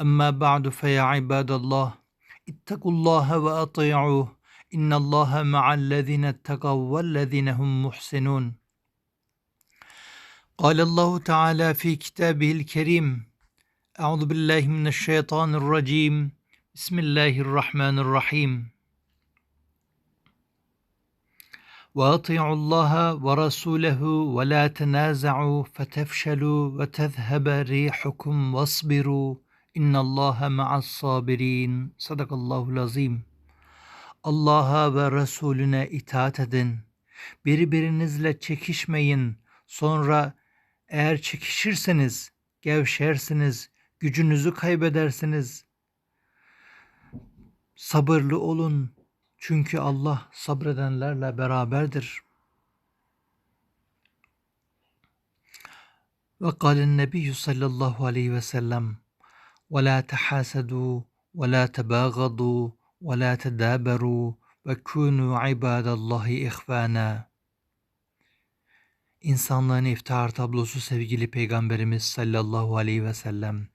أما بعد فيا عباد الله اتقوا الله وأطيعوه إن الله مع الذين اتقوا والذين هم محسنون. قال الله تعالى في كتابه الكريم أعوذ بالله من الشيطان الرجيم بسم الله الرحمن الرحيم. وأطيعوا الله ورسوله ولا تنازعوا فتفشلوا وتذهب ريحكم واصبروا. İnna Allaha ma'as sabirin. Sadakallahu azim. Allah'a ve Resulüne itaat edin. Birbirinizle çekişmeyin. Sonra eğer çekişirseniz gevşersiniz, gücünüzü kaybedersiniz. Sabırlı olun. Çünkü Allah sabredenlerle beraberdir. Ve kâlen nebiyyü sallallahu aleyhi ve sellem ولا تحاسدوا ولا تباغضوا ولا تدابروا وكونوا عباد الله إخوانا İnsanlığın iftihar tablosu sevgili Peygamberimiz sallallahu aleyhi ve sellem.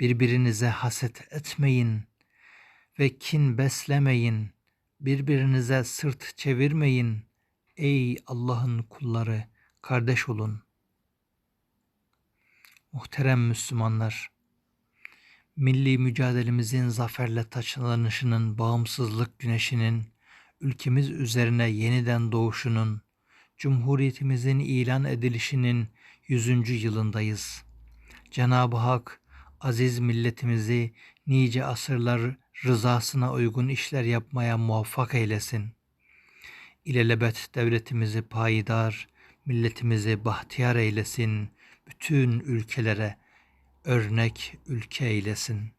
Birbirinize haset etmeyin ve kin beslemeyin. Birbirinize sırt çevirmeyin. Ey Allah'ın kulları, kardeş olun. Muhterem Müslümanlar, Milli mücadelemizin zaferle taçlanışının, bağımsızlık güneşinin, ülkemiz üzerine yeniden doğuşunun, Cumhuriyetimizin ilan edilişinin yüzüncü yılındayız. Cenab-ı Hak, aziz milletimizi nice asırlar rızasına uygun işler yapmaya muvaffak eylesin. İlelebet devletimizi payidar, milletimizi bahtiyar eylesin, bütün ülkelere, örnek ülke eylesin.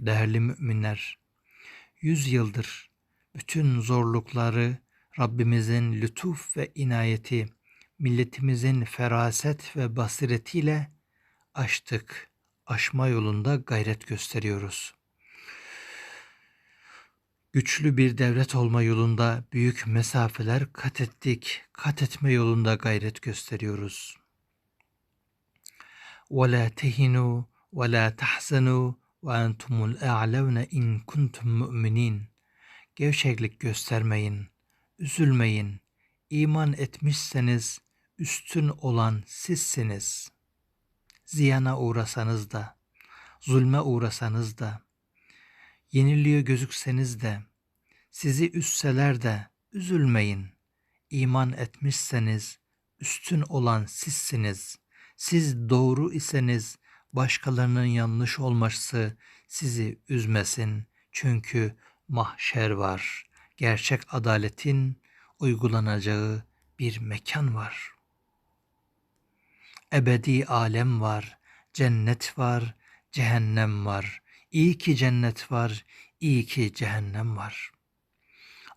Değerli müminler, yüz yıldır bütün zorlukları Rabbimizin lütuf ve inayeti, milletimizin feraset ve basiretiyle aştık. Aşma yolunda gayret gösteriyoruz. Güçlü bir devlet olma yolunda büyük mesafeler kat ettik. Kat etme yolunda gayret gösteriyoruz. ولا تهنوا ولا تحزنوا وأنتم الأعلون in kuntum mu'minin. Gevşeklik göstermeyin, üzülmeyin. İman etmişseniz üstün olan sizsiniz. Ziyana uğrasanız da, zulme uğrasanız da, yeniliyor gözükseniz de, sizi üstseler de üzülmeyin. İman etmişseniz üstün olan sizsiniz.'' Siz doğru iseniz başkalarının yanlış olması sizi üzmesin. Çünkü mahşer var. Gerçek adaletin uygulanacağı bir mekan var. Ebedi alem var, cennet var, cehennem var. İyi ki cennet var, iyi ki cehennem var.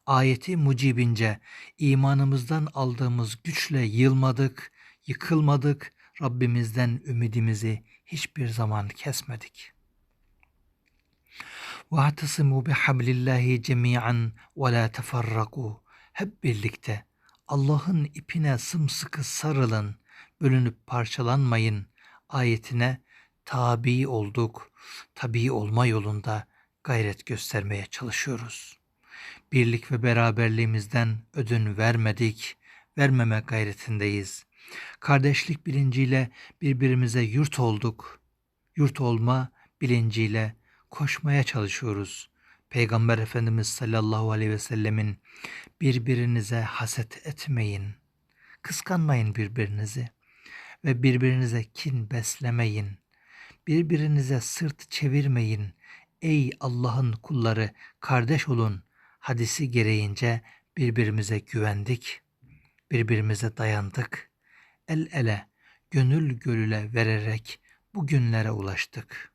Ayeti mucibince imanımızdan aldığımız güçle yılmadık, yıkılmadık, Rabbimizden ümidimizi hiçbir zaman kesmedik. وَاَعْتَصِمُوا بِحَبْلِ اللّٰهِ جَمِيعًا وَلَا تَفَرَّقُوا Hep birlikte Allah'ın ipine sımsıkı sarılın, bölünüp parçalanmayın ayetine tabi olduk, tabi olma yolunda gayret göstermeye çalışıyoruz. Birlik ve beraberliğimizden ödün vermedik, vermeme gayretindeyiz. Kardeşlik bilinciyle birbirimize yurt olduk. Yurt olma bilinciyle koşmaya çalışıyoruz. Peygamber Efendimiz sallallahu aleyhi ve sellemin birbirinize haset etmeyin. Kıskanmayın birbirinizi ve birbirinize kin beslemeyin. Birbirinize sırt çevirmeyin. Ey Allah'ın kulları kardeş olun. Hadisi gereğince birbirimize güvendik. Birbirimize dayandık el ele, gönül gönüle vererek bugünlere ulaştık.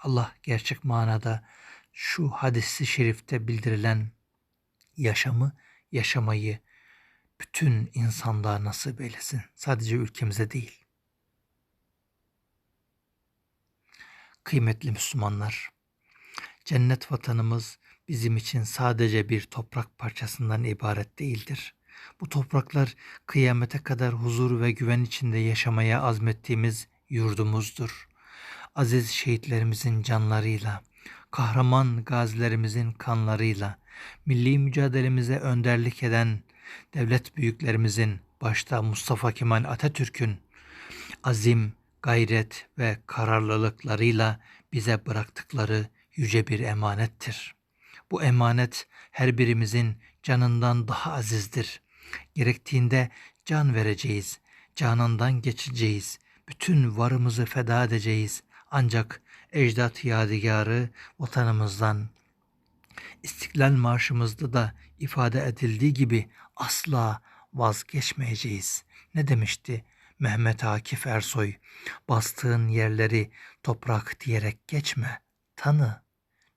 Allah gerçek manada şu hadisi şerifte bildirilen yaşamı, yaşamayı bütün insanlığa nasip eylesin. Sadece ülkemize değil. Kıymetli Müslümanlar, cennet vatanımız bizim için sadece bir toprak parçasından ibaret değildir. Bu topraklar kıyamete kadar huzur ve güven içinde yaşamaya azmettiğimiz yurdumuzdur. Aziz şehitlerimizin canlarıyla, kahraman gazilerimizin kanlarıyla, milli mücadelemize önderlik eden devlet büyüklerimizin başta Mustafa Kemal Atatürk'ün azim, gayret ve kararlılıklarıyla bize bıraktıkları yüce bir emanettir. Bu emanet her birimizin canından daha azizdir. Gerektiğinde can vereceğiz, canından geçeceğiz, bütün varımızı feda edeceğiz. Ancak ecdat yadigarı vatanımızdan, İstiklal Marşımızda da ifade edildiği gibi asla vazgeçmeyeceğiz. Ne demişti Mehmet Akif Ersoy? Bastığın yerleri toprak diyerek geçme. Tanı,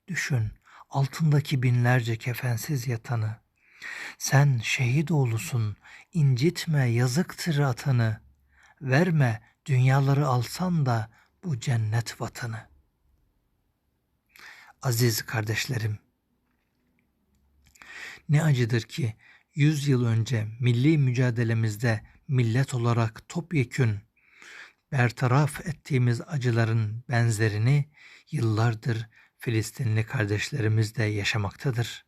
düşün altındaki binlerce kefensiz yatanı. Sen şehit oğlusun, incitme yazıktır atanı. Verme dünyaları alsan da bu cennet vatanı. Aziz kardeşlerim, ne acıdır ki yüz yıl önce milli mücadelemizde millet olarak topyekün bertaraf ettiğimiz acıların benzerini yıllardır Filistinli kardeşlerimiz de yaşamaktadır.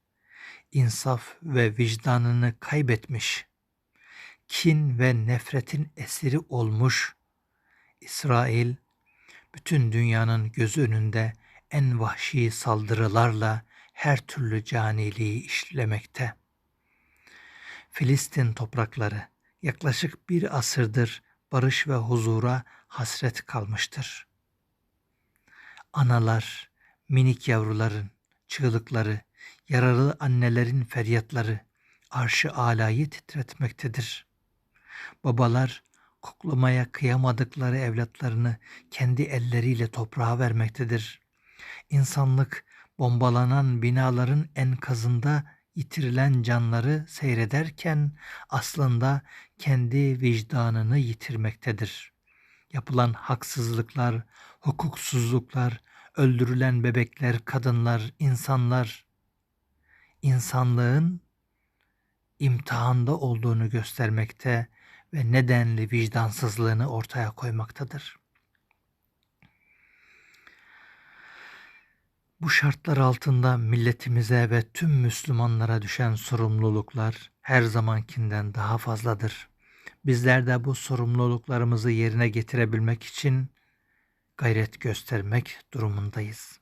İnsaf ve vicdanını kaybetmiş, kin ve nefretin esiri olmuş İsrail, bütün dünyanın gözü önünde en vahşi saldırılarla her türlü caniliği işlemekte. Filistin toprakları yaklaşık bir asırdır barış ve huzura hasret kalmıştır. Analar, minik yavruların çığlıkları, yaralı annelerin feryatları arşı alayı titretmektedir. Babalar koklamaya kıyamadıkları evlatlarını kendi elleriyle toprağa vermektedir. İnsanlık bombalanan binaların enkazında yitirilen canları seyrederken aslında kendi vicdanını yitirmektedir. Yapılan haksızlıklar, hukuksuzluklar, öldürülen bebekler, kadınlar, insanlar insanlığın imtihanda olduğunu göstermekte ve nedenli vicdansızlığını ortaya koymaktadır. Bu şartlar altında milletimize ve tüm Müslümanlara düşen sorumluluklar her zamankinden daha fazladır. Bizler de bu sorumluluklarımızı yerine getirebilmek için gayret göstermek durumundayız.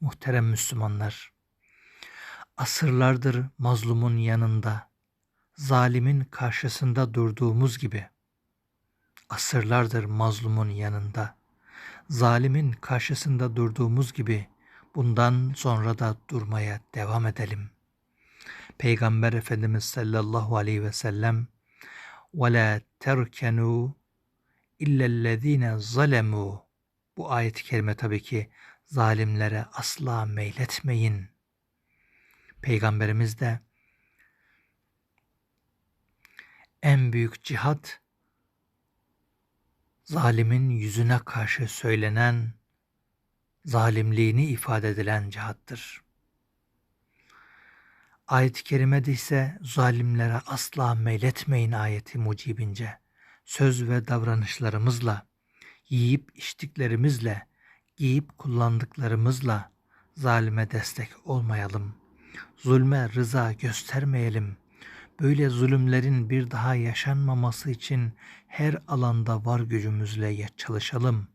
Muhterem Müslümanlar, asırlardır mazlumun yanında, zalimin karşısında durduğumuz gibi, asırlardır mazlumun yanında, zalimin karşısında durduğumuz gibi, bundan sonra da durmaya devam edelim. Peygamber Efendimiz sallallahu aleyhi ve sellem وَلَا تَرْكَنُوا اِلَّا الَّذ۪ينَ ظَلَمُوا Bu ayet-i kerime tabii ki zalimlere asla meyletmeyin. Peygamberimiz de en büyük cihat zalimin yüzüne karşı söylenen zalimliğini ifade edilen cihattır. Ayet-i kerimede ise zalimlere asla meyletmeyin ayeti mucibince söz ve davranışlarımızla, yiyip içtiklerimizle, giyip kullandıklarımızla zalime destek olmayalım. Zulme rıza göstermeyelim. Böyle zulümlerin bir daha yaşanmaması için her alanda var gücümüzle çalışalım.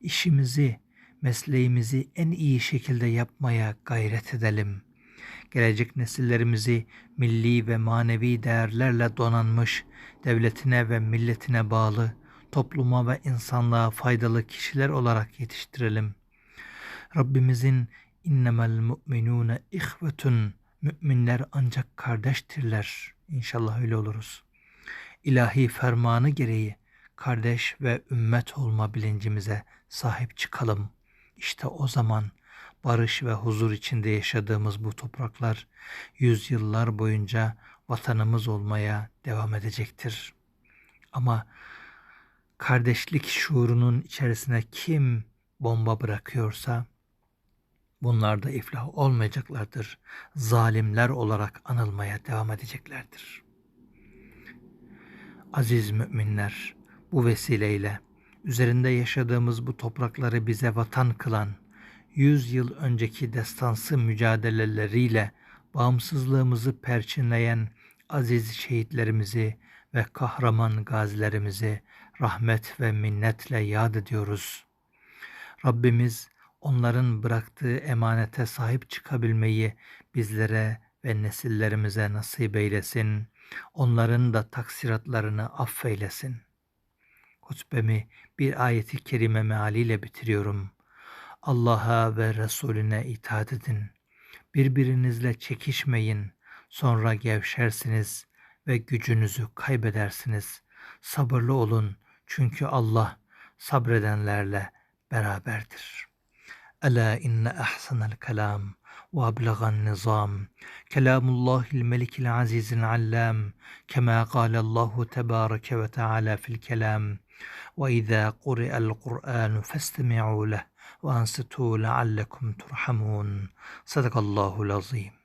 İşimizi, mesleğimizi en iyi şekilde yapmaya gayret edelim. Gelecek nesillerimizi milli ve manevi değerlerle donanmış, devletine ve milletine bağlı, topluma ve insanlığa faydalı kişiler olarak yetiştirelim. Rabbimizin innemel mu'minune ihvetun müminler ancak kardeştirler. İnşallah öyle oluruz. İlahi fermanı gereği kardeş ve ümmet olma bilincimize sahip çıkalım.'' İşte o zaman barış ve huzur içinde yaşadığımız bu topraklar yüzyıllar boyunca vatanımız olmaya devam edecektir. Ama kardeşlik şuurunun içerisine kim bomba bırakıyorsa bunlar da iflah olmayacaklardır. Zalimler olarak anılmaya devam edeceklerdir. Aziz müminler, bu vesileyle üzerinde yaşadığımız bu toprakları bize vatan kılan, yüz yıl önceki destansı mücadeleleriyle bağımsızlığımızı perçinleyen aziz şehitlerimizi ve kahraman gazilerimizi rahmet ve minnetle yad ediyoruz. Rabbimiz onların bıraktığı emanete sahip çıkabilmeyi bizlere ve nesillerimize nasip eylesin. Onların da taksiratlarını affeylesin. Hutbemi bir ayeti kerime mealiyle bitiriyorum. Allah'a ve Resulüne itaat edin. Birbirinizle çekişmeyin. Sonra gevşersiniz ve gücünüzü kaybedersiniz. Sabırlı olun çünkü Allah sabredenlerle beraberdir. ألا إن أحسن الكلام وأبلغ النظام. كلام الله الملك العزيز العلام كما قال الله تبارك وتعالى في الكلام وإذا قرئ القرآن فاستمعوا له وأنصتوا لعلكم ترحمون. صدق الله العظيم.